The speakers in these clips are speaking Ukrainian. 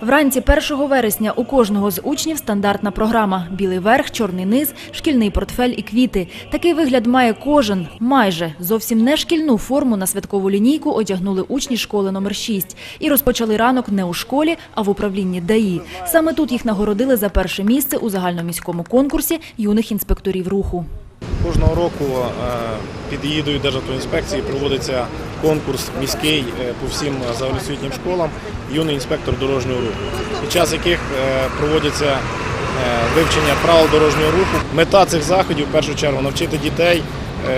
Вранці 1 вересня у кожного з учнів стандартна програма: білий верх, чорний низ, шкільний портфель і квіти. Такий вигляд має кожен. Майже зовсім не шкільну форму на святкову лінійку одягнули учні школи номер 6 і розпочали ранок не у школі, а в управлінні ДАІ. Саме тут їх нагородили за перше місце у загальноміському конкурсі юних інспекторів руху. Кожного року е, під егідою Державтоінспекції проводиться конкурс міський е, по всім загальноосвітнім школам юний інспектор дорожнього руху, під час яких е, проводяться вивчення правил дорожнього руху. Мета цих заходів в першу чергу навчити дітей,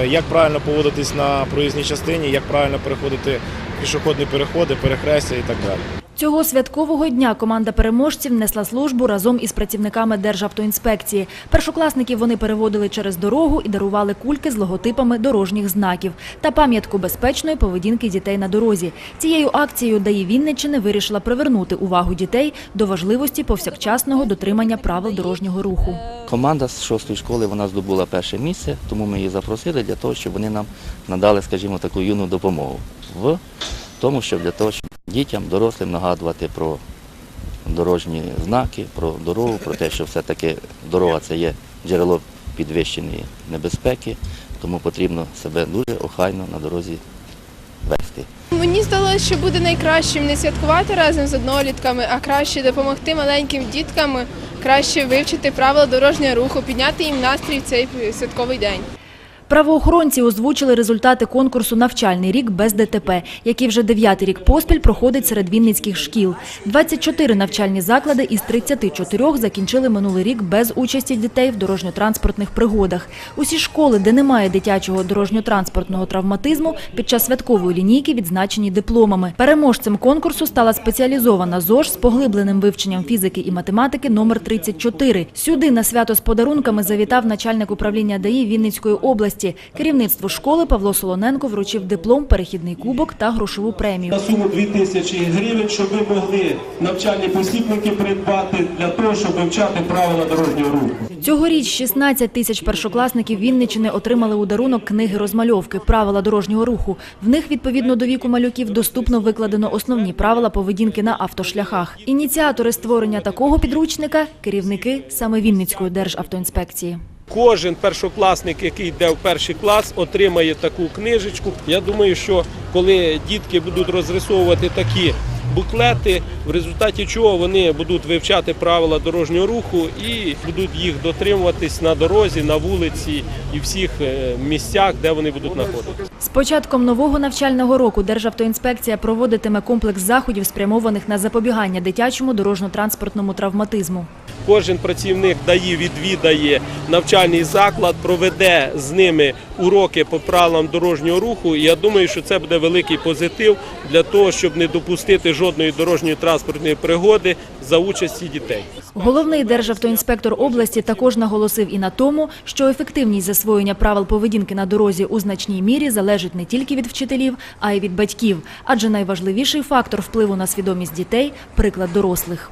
як правильно поводитись на проїзній частині, як правильно переходити пішохідні переходи, перехрестя і так далі. Цього святкового дня команда переможців несла службу разом із працівниками Державтоінспекції. Першокласників вони переводили через дорогу і дарували кульки з логотипами дорожніх знаків та пам'ятку безпечної поведінки дітей на дорозі. Цією акцією ДАІ Вінниччини вирішила привернути увагу дітей до важливості повсякчасного дотримання правил дорожнього руху. Команда з шостої школи вона здобула перше місце, тому ми її запросили для того, щоб вони нам надали, скажімо, таку юну допомогу в тому, щоб для того, щоб дітям, дорослим нагадувати про дорожні знаки, про дорогу, про те, що все-таки дорога це є джерело підвищеної небезпеки, тому потрібно себе дуже охайно на дорозі вести. Мені здалося, що буде найкращим не святкувати разом з однолітками, а краще допомогти маленьким діткам, краще вивчити правила дорожнього руху, підняти їм настрій в цей святковий день. Правоохоронці озвучили результати конкурсу «Навчальний рік без ДТП», який вже дев'ятий рік поспіль проходить серед вінницьких шкіл. 24 навчальні заклади із 34 закінчили минулий рік без участі дітей в дорожньо-транспортних пригодах. Усі школи, де немає дитячого дорожньо-транспортного травматизму, під час святкової лінійки відзначені дипломами. Переможцем конкурсу стала спеціалізована ЗОЖ з поглибленим вивченням фізики і математики номер 34. Сюди на свято з подарунками завітав начальник управління ДАІ Вінницької області. Керівництву школи Павло Солоненко вручив диплом, перехідний кубок та грошову премію. на суму 2 тисячі гривень, щоб ви могли навчальні посібники придбати для того, щоб вивчати правила дорожнього руху. Цьогоріч 16 тисяч першокласників Вінничини отримали у дарунок книги розмальовки «Правила дорожнього руху». В них, відповідно до віку малюків, доступно викладено основні правила поведінки на автошляхах. Ініціатори створення такого підручника – керівники саме Вінницької державтоінспекції. Кожен першокласник, який йде в перший клас, отримає таку книжечку. Я думаю, що коли дітки будуть розрисовувати такі буклети, в результаті чого вони будуть вивчати правила дорожнього руху і будуть їх дотримуватись на дорозі, на вулиці і всіх е, місцях, де вони будуть знаходитися. З початком нового навчального року Державтоінспекція проводитиме комплекс заходів, спрямованих на запобігання дитячому дорожньо-транспортному травматизму. Кожен працівник ДАІ відвідає навчальний заклад, проведе з ними уроки по правилам дорожнього руху. І я думаю, що це буде великий позитив для того, щоб не допустити жодної дорожньої транспортної пригоди за участі дітей. Головний державтоінспектор області також наголосив і на тому, що ефективність засвоєння правил поведінки на дорозі у значній мірі залежить не тільки від вчителів, а й від батьків, адже найважливіший фактор впливу на свідомість дітей – приклад дорослих.